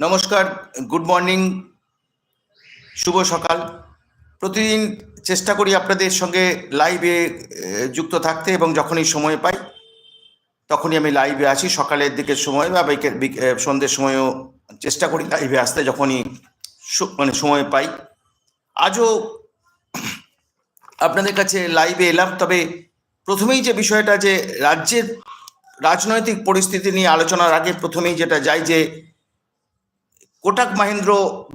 নমস্কার good morning শুভ সকাল। প্রতিদিন চেষ্টা করি আপনাদের সঙ্গে লাইভে যুক্ত থাকতে এবং যখনই সময় পাই, তখনই আমি লাইভে আসি সকালের দিকের সময় বা সন্ধ্যের সময়ও চেষ্টা করি লাইভে আসতে যখনই মানে সময় পাই। আজও আপনাদের কাছে লাইভে এলাম, তবে প্রথমেই যে বিষয়টা যে রাজ্যের রাজনৈতিক পরিস্থিতি নিয়ে আলোচনার আগে প্রথমেই যেটা যাই যে কোটাক মাহেন্দ্র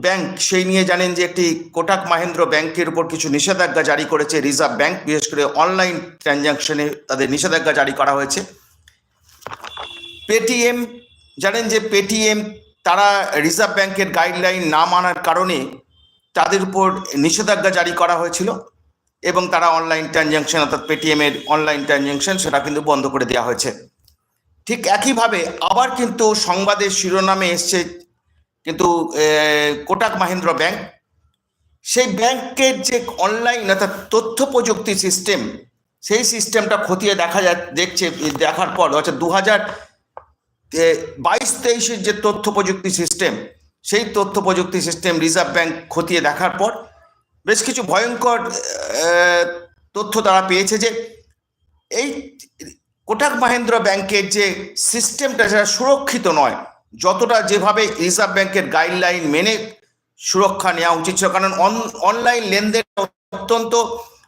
ব্যাংক, সেই নিয়ে জানেন যে একটি কোটাক মাহেন্দ্র ব্যাংকের উপর কিছু নিষেধাজ্ঞা জারি করেছে রিজার্ভ ব্যাংক, বিশেষ করে অনলাইন ট্রানজাকশনে তাদের নিষেধাজ্ঞা জারি করা হয়েছে। পেটিএম, জানেন যে পেটিএম, তারা রিজার্ভ ব্যাংকের গাইডলাইন না মানার কারণে তাদের উপর নিষেধাজ্ঞা জারি করা হয়েছিল এবং তারা অনলাইন ট্রানজাকশন অর্থাৎ পেটিএম এর অনলাইন ট্রানজাকশন সেটা কিন্তু বন্ধ করে দেওয়া হয়েছে। ঠিক একইভাবে আবার কিন্তু সংবাদের শিরোনামে এসছে কিন্তু কোটাক মাহেন্দ্র ব্যাংক, সেই ব্যাংকের যে অনলাইন অর্থাৎ তথ্য প্রযুক্তি সিস্টেম, সেই সিস্টেমটা খতিয়ে দেখা যা দেখছে, দেখার পর, অর্থাৎ দু হাজার বাইশ তেইশের যে তথ্য প্রযুক্তি সিস্টেম, সেই তথ্য প্রযুক্তি সিস্টেম রিজার্ভ ব্যাংক খতিয়ে দেখার পর, বেশ কিছু ভয়ঙ্কর তথ্য তারা পেয়েছে যে, এই কোটাক মাহেন্দ্র ব্যাংকের যে সিস্টেমটা, সেটা সুরক্ষিত নয়। যতটা যেভাবে রিজার্ভ ব্যাংকের গাইডলাইন মেনে সুরক্ষা নেওয়া উচিত ছিল, কারণ অনলাইন লেনদেন অত্যন্ত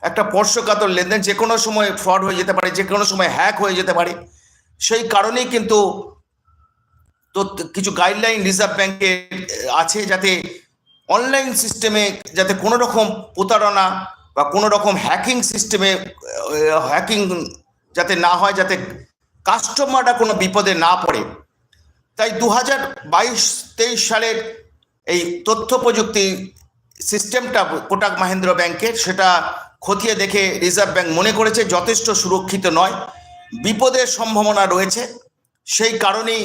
একটা স্পর্শকাতর লেনদেন, যে কোনো সময় ফ্রড হয়ে যেতে পারে, যে কোনো সময় হ্যাক হয়ে যেতে পারে। সেই কারণেই কিন্তু তো কিছু গাইডলাইন রিজার্ভ ব্যাংকের আছে যাতে অনলাইন সিস্টেমে যাতে কোনো রকম প্রতারণা বা কোনো রকম হ্যাকিং সিস্টেমে হ্যাকিং যাতে না হয়, যাতে কাস্টমাররা কোনো বিপদে না পড়ে। তাই দু হাজার বাইশ তেইশ সালের এই তথ্য প্রযুক্তি সিস্টেমটা কোটাক মাহেন্দ্র ব্যাংকের, সেটা খতিয়ে দেখে রিজার্ভ ব্যাংক মনে করেছে যথেষ্ট সুরক্ষিত নয়, বিপদের সম্ভাবনা রয়েছে। সেই কারণেই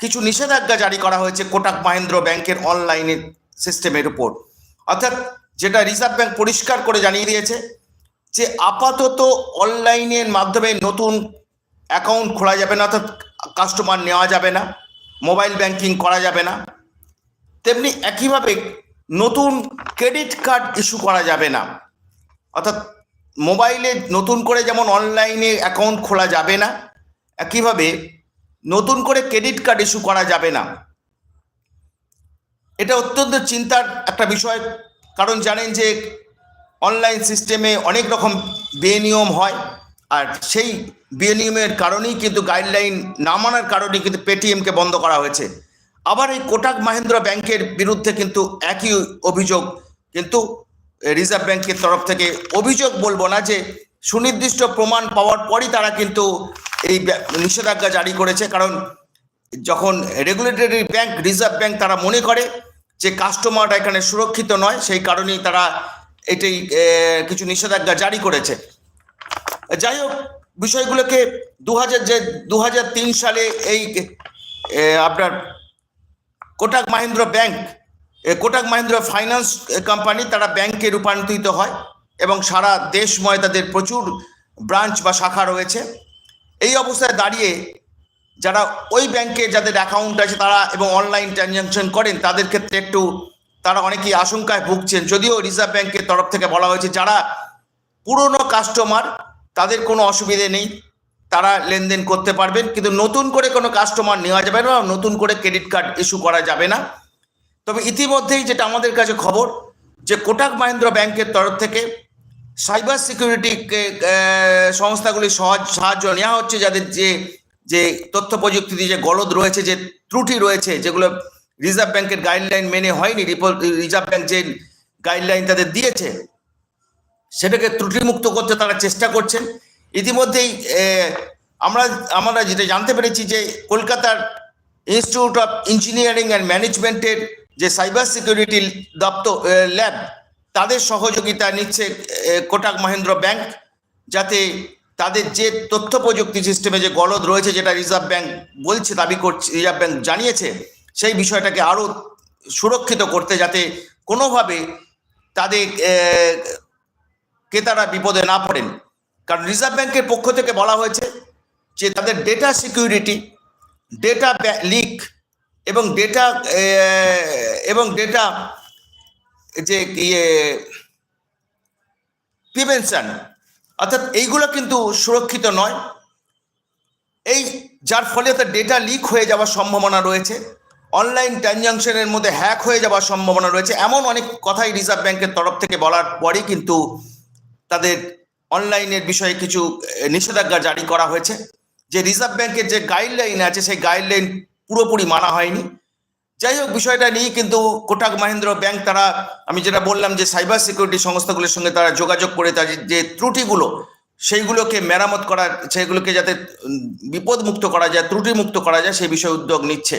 কিছু নিষেধাজ্ঞা জারি করা হয়েছে কোটাক মাহেন্দ্র ব্যাংকের অনলাইনের সিস্টেমের উপর। অর্থাৎ যেটা রিজার্ভ ব্যাংক পরিষ্কার করে জানিয়ে দিয়েছে যে আপাতত অনলাইনের মাধ্যমে নতুন অ্যাকাউন্ট খোলা যাবে না, অর্থাৎ কাস্টমার নেওয়া যাবে না। মোবাইল ব্যাংকিং করা যাবে না। তেমনি একইভাবে নতুন ক্রেডিট কার্ড ইস্যু করা যাবে না। অর্থাৎ মোবাইলে নতুন করে যেমন অনলাইনে অ্যাকাউন্ট খোলা যাবে না, একইভাবে নতুন করে ক্রেডিট কার্ড ইস্যু করা যাবে না। এটা অত্যন্ত চিন্তার একটা বিষয়, কারণ জানেন যে অনলাইন সিস্টেমে অনেক রকম বেনিয়ম হয়। আর সেই বেনিয়মের কারণেই কিন্তু গাইডলাইন না মানার কারণেই কিন্তু পেটিএমকে বন্ধ করা হয়েছে। আবার এই কোটাক মাহেন্দ্র ব্যাংকের বিরুদ্ধে কিন্তু একই অভিযোগ কিন্তু রিজার্ভ ব্যাংকের তরফ থেকে অভিযোগ বলব না যে সুনির্দিষ্ট প্রমাণ পাওয়ার পরই তারা কিন্তু এই নিষেধাজ্ঞা জারি করেছে। কারণ যখন রেগুলেটরি ব্যাংক রিজার্ভ ব্যাংক তারা মনে করে যে কাস্টমাররা এখানে সুরক্ষিত নয়, সেই কারণেই তারা এটাই কিছু নিষেধাজ্ঞা জারি করেছে। যাই হোক, বিষয়গুলোকে দু হাজার যে দু হাজার তিন সালে এই আপনার Kotak Mahindra bank Kotak Mahindra finance company তারা ব্যাংকে রূপান্তরিত হয় এবং সারা দেশময় তাদের প্রচুর ব্রাঞ্চ বা শাখা রয়েছে। এই অবস্থায় দাঁড়িয়ে যারা ওই ব্যাংকে যাদের অ্যাকাউন্ট আছে তারা এবং অনলাইন ট্রানজ্যাকশন করেন, তাদের ক্ষেত্রে একটু তারা অনেকেই আশঙ্কায় ভুগছেন। যদিও রিজার্ভ ব্যাংকের তরফ থেকে বলা হয়েছে, যারা পুরনো কাস্টমার তাদের কোনো অসুবিধে নেই। তারা লেনদেন করতে পারবেন, কিন্তু নতুন করে কোনো কাস্টমার নেওয়া যাবে না, নতুন করে ক্রেডিট কার্ড ইস্যু করা যাবে না। তবে ইতিমধ্যেই যেটা আমাদের কাছে খবর, যে কোটাক মাহেন্দ্র ব্যাংকের তরফ থেকে সাইবার সিকিউরিটি সংস্থাগুলি সহজ, সাহায্য নেওয়া হচ্ছে যাদের যে যে তথ্য প্রযুক্তিতে যে গলদ রয়েছে, যে ত্রুটি রয়েছে, যেগুলো রিজার্ভ ব্যাংকের গাইডলাইন মেনে হয়নি রিজার্ভ ব্যাংক যে গাইডলাইন তাদের দিয়েছে সেটাকে ত্রুটিমুক্ত করতে তারা চেষ্টা করছেন। ইতিমধ্যেই আমরা আমরা যেটা জানতে পেরেছি যে কলকাতার ইনস্টিটিউট অফ ইঞ্জিনিয়ারিং অ্যান্ড ম্যানেজমেন্টের যে সাইবার সিকিউরিটি দপ্তর ল্যাব তাদের সহযোগিতা নিচ্ছে কোটাক মহেন্দ্র ব্যাংক যাতে তাদের যে তথ্য প্রযুক্তি সিস্টেমে যে গলদ রয়েছে, যেটা রিজার্ভ ব্যাংক বলছে, দাবি করছে রিজার্ভ ব্যাংক জানিয়েছে, সেই বিষয়টাকে আরও সুরক্ষিত করতে যাতে কোনোভাবে তাদের ক্রেতারা বিপদে না পড়েন। কারণ রিজার্ভ ব্যাংকের পক্ষ থেকে বলা হয়েছে যে তাদের ডেটা সিকিউরিটি ডেটা লিক এবং ডেটা এবং ডেটা যে ইয়ে প্রিভেনশন অর্থাৎ এইগুলো কিন্তু সুরক্ষিত নয়। এই, যার ফলে তার ডেটা লিক হয়ে যাওয়ার সম্ভাবনা রয়েছে। অনলাইন ট্রানজাকশনের মধ্যে হ্যাক হয়ে যাওয়ার সম্ভাবনা রয়েছে। এমন অনেক কথাই রিজার্ভ ব্যাংকের তরফ থেকে বলার পরই কিন্তু তাদের অনলাইনের বিষয়ে কিছু নিষেধাজ্ঞা জারি করা হয়েছে। যে রিজার্ভ ব্যাংকের যে গাইডলাইন আছে সেই গাইডলাইন পুরোপুরি মানা হয়নি। যাই হোক বিষয়টা নিয়ে কিন্তু কোটাক মহেন্দ্র ব্যাংক তারা আমি যেটা বললাম যে সাইবার সিকিউরিটি সংস্থাগুলোর সঙ্গে তারা যোগাযোগ করে তাদের যে ত্রুটিগুলো সেইগুলোকে মেরামত করা সেগুলোকে যাতে উম, বিপদমুক্ত করা যায় ত্রুটিমুক্ত করা যায় সেই বিষয়ে উদ্যোগ নিচ্ছে।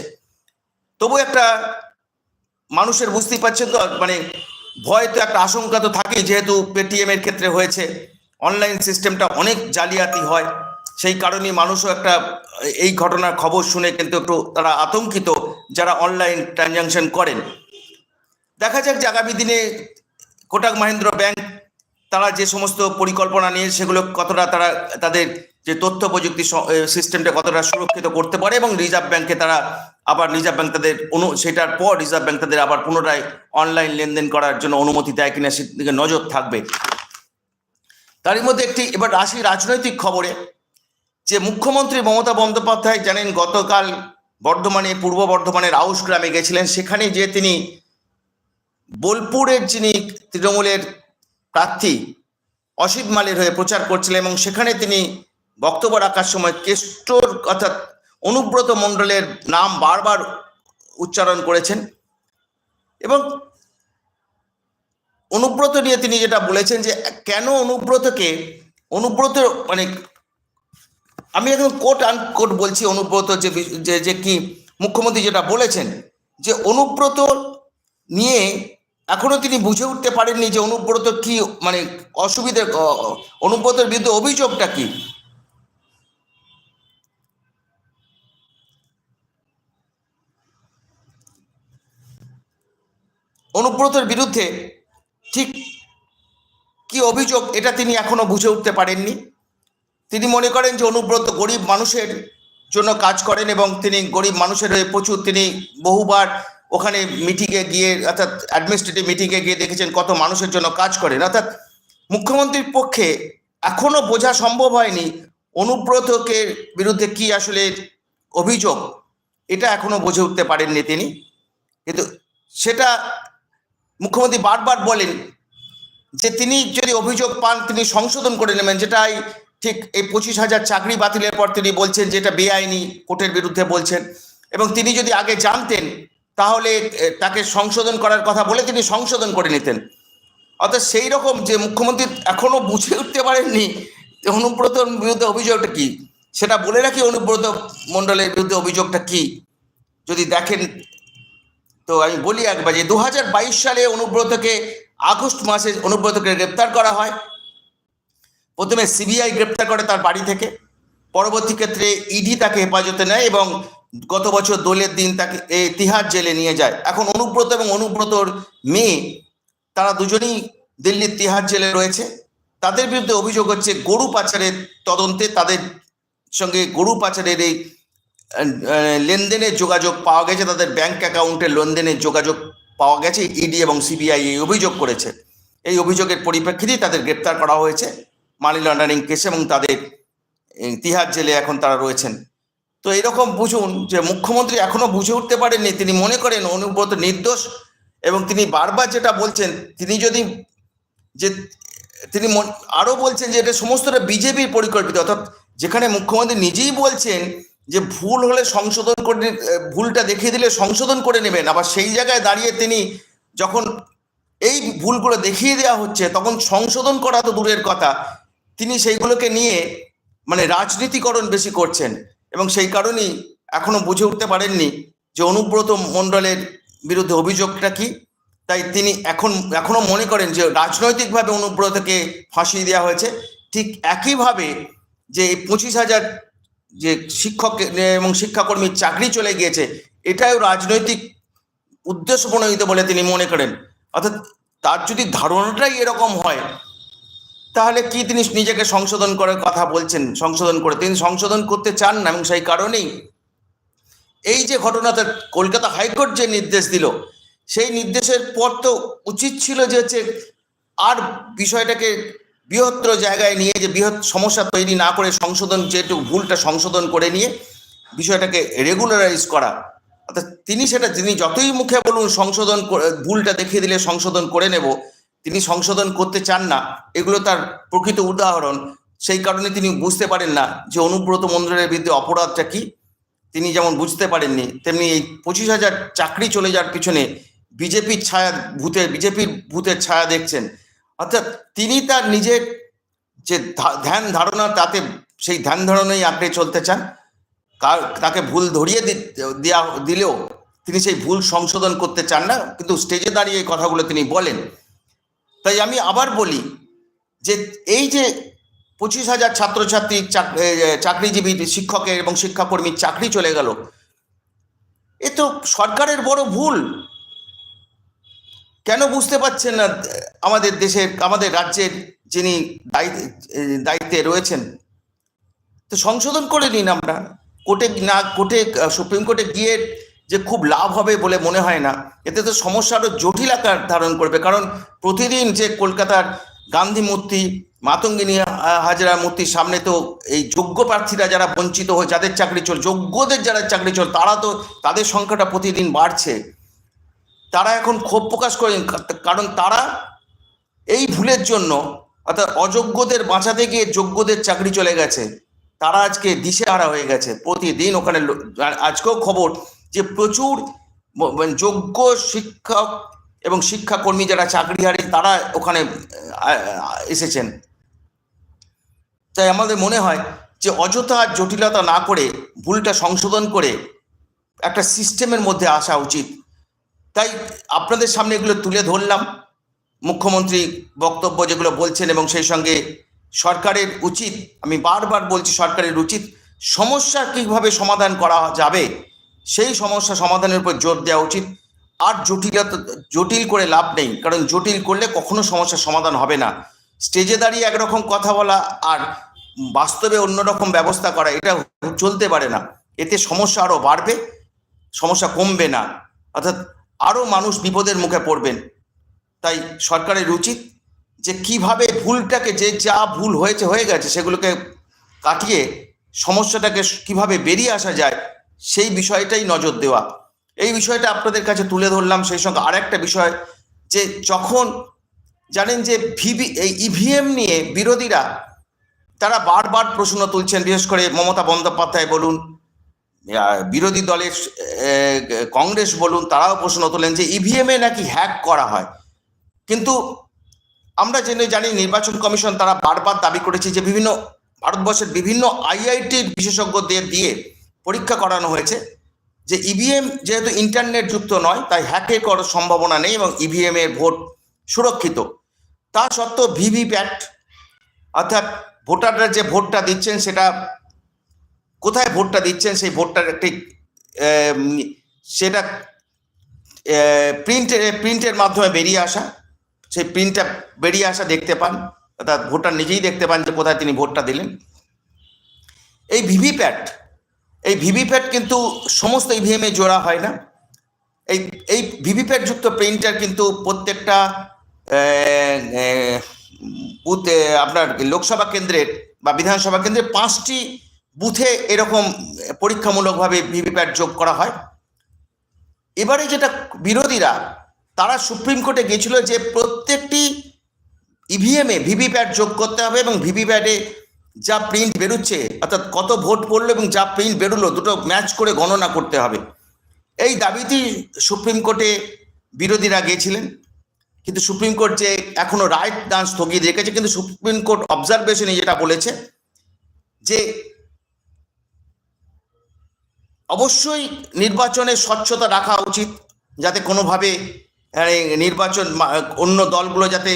তবু একটা মানুষের বুঝতেই পারছেন তো মানে ভয় তো একটা আশঙ্কা তো থাকেই, যেহেতু পেটিএম এর ক্ষেত্রে হয়েছে। অনলাইন সিস্টেমটা অনেক জালিয়াতি হয়। সেই কারণে মানুষও একটা, এই ঘটনার খবর শুনে কিন্তু একটু তারা আতঙ্কিত যারা অনলাইন ট্রানজাকশন করেন। দেখা যাক যে আগামী দিনে কোটাক মাহিন্দ্র ব্যাংক তারা যে সমস্ত পরিকল্পনা নিয়ে সেগুলো কতটা তারা, তাদের যে তথ্য প্রযুক্তি সিস্টেমটা কতটা সুরক্ষিত করতে পারে এবং রিজার্ভ ব্যাংকে তারা আবার রিজার্ভ ব্যাংক তাদের অনু, সেটার পর রিজার্ভ ব্যাংক তাদের আবার পুনরায় অনলাইন লেনদেন করার জন্য অনুমতি দেয় কিনা সেদিকে নজর থাকবে। তারই মধ্যে একটি, এবার আসি রাজনৈতিক খবরে, যে মুখ্যমন্ত্রী মমতা বন্দ্যোপাধ্যায় জানেন গতকাল বর্ধমানে, পূর্ব বর্ধমানের আউশ গ্রামে গেছিলেন। সেখানে যে তিনি বোলপুরের যিনি তৃণমূলের প্রার্থী অসিত মালের হয়ে প্রচার করছিলেন এবং সেখানে তিনি বক্তব্য রাখার সময় কেষ্টর অর্থাৎ অনুব্রত মণ্ডলের নাম বারবার উচ্চারণ করেছেন। এবং অনুব্রত নিয়ে তিনি যেটা বলেছেন যে, কেন অনুব্রতকে, অনুব্রত মানে আমি এখন কোট আনকোট বলছি অনুব্রত যে যে যে কি মুখ্যমন্ত্রী যেটা বলেছেন যে, অনুব্রত নিয়ে এখনও তিনি বুঝে উঠতে পারেননি যে, অনুব্রত কি মানে অসুবিধে, অনুব্রতের বিরুদ্ধে অভিযোগটা কি। অনুব্রতের বিরুদ্ধে ঠিক কি অভিযোগ এটা তিনি এখনও বুঝে উঠতে পারেননি। তিনি মনে করেন যে অনুব্রত গরিব মানুষের জন্য কাজ করেন এবং তিনি গরিব মানুষের হয়ে প্রচুর তিনি বহুবার ওখানে মিটিংয়ে গিয়ে অর্থাৎ অ্যাডমিনিস্ট্রেটিভ মিটিংয়ে গিয়ে দেখেছেন কত মানুষের জন্য কাজ করেন। অর্থাৎ মুখ্যমন্ত্রীর পক্ষে এখনও বোঝা সম্ভব হয়নি অনুব্রতকে বিরুদ্ধে কি আসলে অভিযোগ। এটা এখনও বুঝে উঠতে পারেননি তিনি। কিন্তু সেটা মুখ্যমন্ত্রী বারবার বলেন যে তিনি যদি অভিযোগ পান, তিনি সংশোধন করে নেবেন। যেটাই ঠিক এই পঁচিশ হাজার চাকরি বাতিলের পর তিনি বলছেন যে এটা বেআইনি, কোর্টের বিরুদ্ধে বলছেন। এবং তিনি যদি আগে জানতেন, তাহলে তাকে সংশোধন করার কথা বলে তিনি সংশোধন করে নিতেন। অর্থাৎ সেই রকম যে মুখ্যমন্ত্রী এখনও বুঝে উঠতে পারেননি অনুব্রতর বিরুদ্ধে অভিযোগটা কি। সেটা বলে রাখি, অনুব্রত মণ্ডলের বিরুদ্ধে অভিযোগটা কি। যদি দেখেন তো আমি বলি একবার যে দু হাজার বাইশ সালে অনুব্রতকে আগস্ট মাসে অনুব্রতকে গ্রেপ্তার করা হয়। প্রথমে সিবিআই গ্রেপ্তার করে তার বাড়ি থেকে। পরবর্তী ক্ষেত্রে ইডি তাকে হেফাজতে নেয় এবং গত বছর দোলের দিন তাকে তিহার জেলে নিয়ে যায়। এখন অনুব্রত এবং অনুব্রতর মেয়ে, তারা দুজনেই দিল্লির তিহার জেলে রয়েছে। তাদের বিরুদ্ধে অভিযোগ হচ্ছে, গরু পাচারের তদন্তে তাদের সঙ্গে গরু পাচারের এই লেনদেনের যোগাযোগ পাওয়া গেছে, তাদের ব্যাংক অ্যাকাউন্টের লেনদেনের যোগাযোগ পাওয়া গেছে ইডি এবং সিবিআই এই অভিযোগ করেছে। এই অভিযোগের পরিপ্রেক্ষিতেই তাদের গ্রেপ্তার করা হয়েছে মানি লন্ডারিং কেসে এবং তাদের তিহার জেলে এখন তারা রয়েছেন। তো এরকম বুঝুন যে মুখ্যমন্ত্রী এখনও বুঝে উঠতে পারেননি, তিনি মনে করেন অনুব্রত নির্দোষ এবং তিনি বারবার যেটা বলছেন, তিনি যদি যে, তিনি মন- আরও বলছেন যে এটা সমস্তটা বিজেপির পরিকল্পিত, অর্থাৎ যেখানে মুখ্যমন্ত্রী নিজেই বলছেন যে ভুল হলে সংশোধন করে ভুলটা দেখিয়ে দিলে সংশোধন করে নেবেন। আবার সেই জায়গায় দাঁড়িয়ে তিনি যখন এই ভুলগুলো দেখিয়ে দেওয়া হচ্ছে, তখন সংশোধন করা তো দূরের কথা। তিনি সেইগুলোকে নিয়ে মানে রাজনীতিকরণ বেশি করছেন এবং সেই কারণেই এখনও বুঝে উঠতে পারেননি যে অনুব্রত মণ্ডলের বিরুদ্ধে অভিযোগটা কি। তাই তিনি এখন, এখনও মনে করেন যে রাজনৈতিকভাবে অনুব্রতকে ফাঁসিয়ে দেওয়া হয়েছে। ঠিক একইভাবে যে পঁচিশ হাজার যে শিক্ষক এবং শিক্ষাকর্মীর চাকরি চলে গিয়েছে, এটাও রাজনৈতিক উদ্দেশ্য প্রণোদিত বলে তিনি মনে করেন। অর্থাৎ তার যদি ধারণাটাই এরকম হয়, তাহলে কি তিনি নিজেকে সংশোধন করার কথা বলছেন? সংশোধন করে, তিনি সংশোধন করতে চান না এবং সেই কারণেই এই যে ঘটনাটা কলকাতা হাইকোর্ট যে নির্দেশ দিল, সেই নির্দেশের পর তো উচিত ছিল যে হচ্ছে আর বিষয়টাকে বৃহত্তর জায়গায় নিয়ে যে বৃহৎ সমস্যা তৈরি না করে সংশোধন, যেটুকু ভুলটা সংশোধন করে নিয়ে বিষয়টাকে রেগুলারাইজ করা, অর্থাৎ তিনি সেটা, তিনি যতই মুখে বলুন সংশোধন ভুলটা দেখিয়ে দিলে সংশোধন করে নেব, তিনি সংশোধন করতে চান না, এগুলো তার প্রকৃত উদাহরণ। সেই কারণে তিনি বুঝতে পারেন না যে অনুব্রত মন্দিরের বিরুদ্ধে অপরাধটা কি। তিনি যেমন বুঝতে পারেননি, তেমনি এই পঁচিশ হাজার চাকরি চলে যাওয়ার পিছনে বিজেপির ছায়া, ভূতের, বিজেপির ভূতের ছায়া দেখছেন। অর্থাৎ তিনি তার নিজের যে ধ্যান ধারণা, তাতে সেই ধ্যান ধারণাই আঁকড়ে চলতে চান। তাকে ভুল ধরিয়ে দেওয়া দিলেও তিনি সেই ভুল সংশোধন করতে চান না, কিন্তু স্টেজে দাঁড়িয়ে এই কথাগুলো তিনি বলেন। তাই আমি আবার বলি যে এই যে পঁচিশ হাজার ছাত্রছাত্রী চাকরিজীবী, শিক্ষকের এবং শিক্ষাকর্মীর চাকরি চলে গেল, এ তো সরকারের বড় ভুল। কেন বুঝতে পারছেন না, আমাদের দেশের, আমাদের রাজ্যের যিনি দায়ি- দায়িত্বে রয়েছেন? তো সংশোধন করে নিন আমরা। কোর্টে না, কোর্টে, সুপ্রিম কোর্টে গিয়ে যে খুব লাভ হবে বলে মনে হয় না, এতে তো সমস্যা আরও জটিল আকার ধারণ করবে। কারণ প্রতিদিন যে কলকাতার গান্ধী মূর্তি, মাতঙ্গিনী হাজরা মূর্তির সামনে তো এই যোগ্য প্রার্থীরা যারা বঞ্চিত হয়ে, যাদের চাকরি চল, যোগ্যদের যারা চাকরি চল, তারা তো তাদের সংখ্যাটা প্রতিদিন বাড়ছে। তারা এখন ক্ষোভ প্রকাশ করেন, কারণ তারা এই ভুলের জন্য, অর্থাৎ অযোগ্যদের বাঁচাতে গিয়ে যোগ্যদের চাকরি চলে গেছে। তারা আজকে দিশেহারা হয়ে গেছে প্রতিদিন। ওখানে আজকেও খবর যে প্রচুর মানে যোগ্য শিক্ষক এবং শিক্ষাকর্মী যারা চাকরি হারে তারা ওখানে এসেছেন। তাই আমাদের মনে হয় যে অযথা জটিলতা না করে, ভুলটা সংশোধন করে একটা সিস্টেমের মধ্যে আসা উচিত। তাই আপনাদের সামনে এগুলো তুলে ধরলাম। মুখ্যমন্ত্রী বক্তব্য যেগুলো বলছেন এবং সেই সঙ্গে সরকারের উচিত, আমি বারবার বলছি সরকারের উচিত, সমস্যা কীভাবে সমাধান করা যাবে, সেই সমস্যা সমাধানের উপর জোর দেওয়া উচিত। আর জটিলতা, জটিল করে লাভ নেই, কারণ জটিল করলে কখনো সমস্যার সমাধান হবে না। স্টেজে দাঁড়িয়ে একরকম কথা বলা আর বাস্তবে অন্যরকম ব্যবস্থা করা, এটা চলতে পারে না। এতে সমস্যা আরও বাড়বে, সমস্যা কমবে না। অর্থাৎ আরও মানুষ বিপদের মুখে পড়বেন। তাই সরকারের উচিত যে কীভাবে ভুলটাকে যে যা ভুল হয়েছে, হয়ে গেছে, সেগুলোকে কাটিয়ে সমস্যাটাকে কীভাবে বেরিয়ে আসা যায়, সেই বিষয়টাই নজর দেওয়া। এই বিষয়টা আপনাদের কাছে তুলে ধরলাম, সেই সঙ্গে আরেকটা বিষয় যে যখন জানেন যে ভিভি এই ইভিএম নিয়ে বিরোধীরা, তারা বারবার প্রশ্ন তুলছেন, বিশেষ করে মমতা বন্দ্যোপাধ্যায় বলুন বিরোধী দলের কংগ্রেস বলুন, তারাও প্রশ্ন তোলেন যে ইভিএম এ নাকি হ্যাক করা হয়। কিন্তু আমরা জেনে জানি নির্বাচন কমিশন তারা বারবার দাবি করেছে যে বিভিন্ন ভারতবর্ষের বিভিন্ন আইআইটির বিশেষজ্ঞদের দিয়ে পরীক্ষা করানো হয়েছে যে ইভিএম যেহেতু ইন্টারনেট যুক্ত নয়, তাই হ্যাকে করার সম্ভাবনা নেই এবং ইভিএম এর ভোট সুরক্ষিত। তা সত্ত্বেও ভিভিপ্যাট অর্থাৎ ভোটাররা যে ভোটটা দিচ্ছেন সেটা কোথায় ভোটটা দিচ্ছেন, সেই ভোটটার ঠিক সেটা প্রিন্টের প্রিন্টের মাধ্যমে বেরিয়ে আসা, সেই প্রিন্টটা বেরিয়ে আসা দেখতে পান, অর্থাৎ ভোটার নিজেই দেখতে পান যে কোথায় তিনি ভোটটা দিলেন। এই ভিভিপ্যাট এই ভিভিপ্যাট কিন্তু সমস্ত ইভিএমে জোড়া হয় না। এই এই ভিভিপ্যাট যুক্ত প্রিন্টার কিন্তু প্রত্যেকটা আপনার লোকসভা কেন্দ্রের বা বিধানসভা কেন্দ্রের পাঁচটি বুথে এরকম পরীক্ষামূলকভাবে ভিভিপ্যাট যোগ করা হয়। এবারে যেটা বিরোধীরা, তারা সুপ্রিম কোর্টে গেছিল যে প্রত্যেকটি ইভিএমে ভিভিপ্যাট যোগ করতে হবে এবং ভিভিপ্যাটে যা প্রিন্ট বেরোচ্ছে, অর্থাৎ কত ভোট পড়ল এবং যা প্রিন্ট বেরোলো, দুটো ম্যাচ করে গণনা করতে হবে। এই দাবিতেই সুপ্রিম কোর্টে বিরোধীরা গিয়েছিলেন। কিন্তু সুপ্রিম কোর্ট যে এখনও রায় দান স্থগিত রেখেছে, কিন্তু সুপ্রিম কোর্ট অবজারভেশনে যেটা বলেছে যে অবশ্যই নির্বাচনে স্বচ্ছতা রাখা উচিত, যাতে কোনোভাবে নির্বাচন অন্য দলগুলো যাতে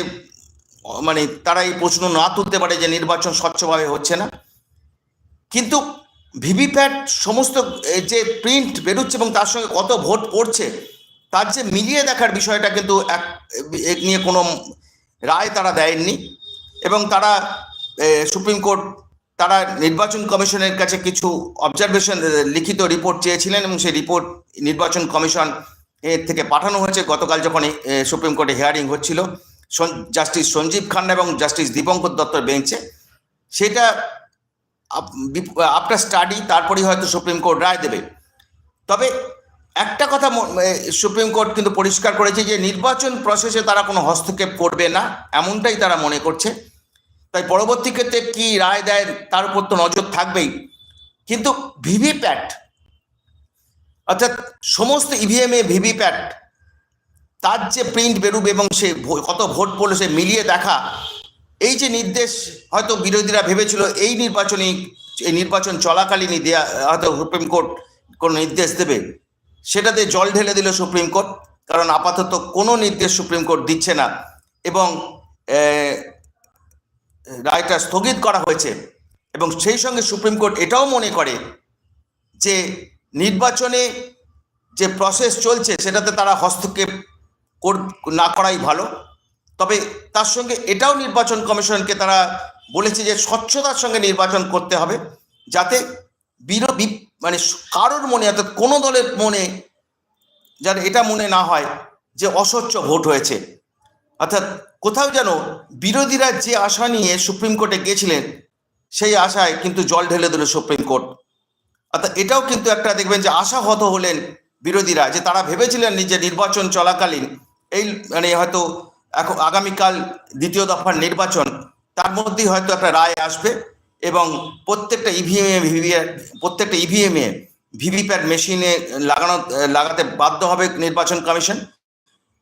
মানে তারা এই প্রশ্ন না তুলতে পারে যে নির্বাচন স্বচ্ছভাবে হচ্ছে না। কিন্তু ভিভিপ্যাট সমস্ত যে প্রিন্ট বেরোচ্ছে এবং তার সঙ্গে কত ভোট পড়ছে, তার যে মিলিয়ে দেখার বিষয়টা কিন্তু এক নিয়ে কোনো রায় তারা দেয়নি। এবং তারা সুপ্রিম কোর্ট তারা নির্বাচন কমিশনের কাছে কিছু অবজারভেশন লিখিত রিপোর্ট চেয়েছিলেন এবং সেই রিপোর্ট নির্বাচন কমিশন এর থেকে পাঠানো হয়েছে। গতকাল যখন সুপ্রিম কোর্টে হিয়ারিং হচ্ছিল জাস্টিস সঞ্জীব খান্না এবং জাস্টিস দীপঙ্কর দত্তর বেঞ্চে সেটা আফটার স্টাডি তারপরেই হয়তো সুপ্রিম কোর্ট রায় দেবে। তবে একটা কথা সুপ্রিম কোর্ট কিন্তু পরিষ্কার করেছে যে, নির্বাচন প্রসেসে তারা কোনো হস্তক্ষেপ করবে না, এমনটাই তারা মনে করছে। তাই পরবর্তী ক্ষেত্রে কি রায় দেয় তার উপর তো নজর থাকবেই। কিন্তু ভিভিপ্যাট, অর্থাৎ সমস্ত ইভিএম এ ভিভিপ্যাট, তার যে প্রিন্ট বেরোবে এবং সে কত ভোট পড়ল সে মিলিয়ে দেখা, এই যে নির্দেশ হয়তো বিরোধীরা ভেবেছিল, এই নির্বাচনী, এই নির্বাচন চলাকালীনই দেয়া, হয়তো সুপ্রিম কোর্ট কোনো নির্দেশ দেবে, সেটাতে জল ঢেলে দিল সুপ্রিম কোর্ট, কারণ আপাতত কোনো নির্দেশ সুপ্রিম কোর্ট দিচ্ছে না এবং রায়টা স্থগিত করা হয়েছে এবং সেই সঙ্গে সুপ্রিম কোর্ট এটাও মনে করে যে নির্বাচনে যে প্রসেস চলছে সেটাতে তারা হস্তক্ষেপ কর- না করাই ভালো। তবে তার সঙ্গে এটাও নির্বাচন কমিশনকে তারা বলেছে যে স্বচ্ছতার সঙ্গে নির্বাচন করতে হবে যাতে বিরো বি- মানে কারোর মনে অর্থাৎ কোনো দলের মনে যেন এটা মনে না হয় যে অস্বচ্ছ ভোট হয়েছে। অর্থাৎ কোথাও যেন বিরোধীরা যে আশা নিয়ে সুপ্রিম কোর্টে গিয়েছিলেন, সেই আশায় কিন্তু জল ঢেলে দিল সুপ্রিম কোর্ট। অর্থাৎ এটাও কিন্তু একটা দেখবেন যে আশাহত হলেন বিরোধীরা, যে তারা ভেবেছিলেন যে নির্বাচন চলাকালীন এই মানে হয়তো এখন আগামীকাল দ্বিতীয় দফার নির্বাচন, তার মধ্যেই হয়তো একটা রায় আসবে এবং প্রত্যেকটা ইভিএম ভিভিআর প্রত্যেকটা ইভিএমে ভিভিপ্যাট মেশিনে লাগানো, লাগাতে বাধ্য হবে নির্বাচন কমিশন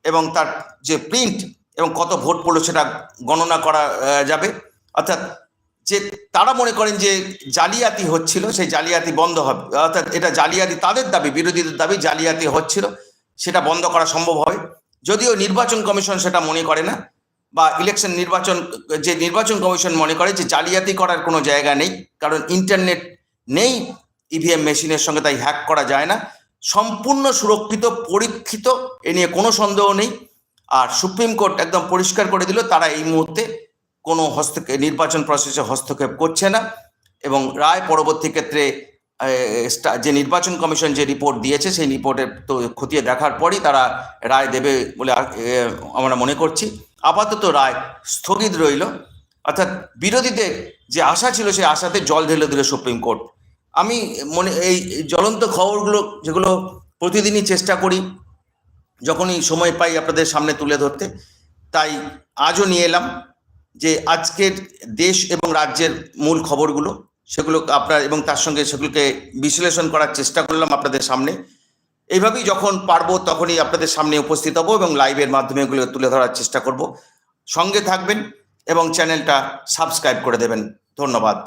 এবং তার যে প্রিন্ট এবং কত ভোট পড়ল সেটা গণনা করা যাবে। অর্থাৎ যে তারা মনে করেন যে জালিয়াতি হচ্ছিল, সেই জালিয়াতি বন্ধ হবে। অর্থাৎ এটা জালিয়াতি তাদের দাবি, বিরোধীদের দাবি, জালিয়াতি হচ্ছিল। সেটা বন্ধ করা সম্ভব হবে। যদিও নির্বাচন কমিশন সেটা মনে করে না, বা ইলেকশন নির্বাচন, যে নির্বাচন কমিশন মনে করে যে জালিয়াতি করার কোনো জায়গা নেই, কারণ ইন্টারনেট নেই, ইভিএম মেশিনের সঙ্গে তাই হ্যাক করা যায় না। সম্পূর্ণ সুরক্ষিত, পরীক্ষিত, এ নিয়ে কোনো সন্দেহ নেই। আর সুপ্রিম কোর্ট একদম পরিষ্কার করে দিল, তারা এই মুহূর্তে কোনো হস্তক্ষেপ নির্বাচন প্রসেসে হস্তক্ষেপ করছে না এবং রায় পরবর্তী ক্ষেত্রে যে নির্বাচন কমিশন যে রিপোর্ট দিয়েছে, সেই রিপোর্টের তো খতিয়ে দেখার পরই তারা রায় দেবে বলে আমরা মনে করছি। আপাতত রায় স্থগিত রইল। অর্থাৎ বিরোধীদের যে আশা ছিল, সেই আশাতে জল ঢেলে দিল সুপ্রিম কোর্ট। আমি মনে এই এই জ্বলন্ত খবরগুলো, যেগুলো প্রতিদিনই চেষ্টা করি যখনই সময় পাই আপনাদের সামনে তুলে ধরতে, তাই আজও নিয়ে এলাম যে আজকের দেশ এবং রাজ্যের মূল খবরগুলো, সেগুলো আপনার এবং তার সঙ্গে সেগুলোকে বিশ্লেষণ করার চেষ্টা করলাম আপনাদের সামনে। এইভাবেই যখন পারব তখনই আপনাদের সামনে উপস্থিত হব এবং লাইভের মাধ্যমে এগুলো তুলে ধরার চেষ্টা করব। সঙ্গে থাকবেন এবং চ্যানেলটা সাবস্ক্রাইব করে দেবেন। ধন্যবাদ।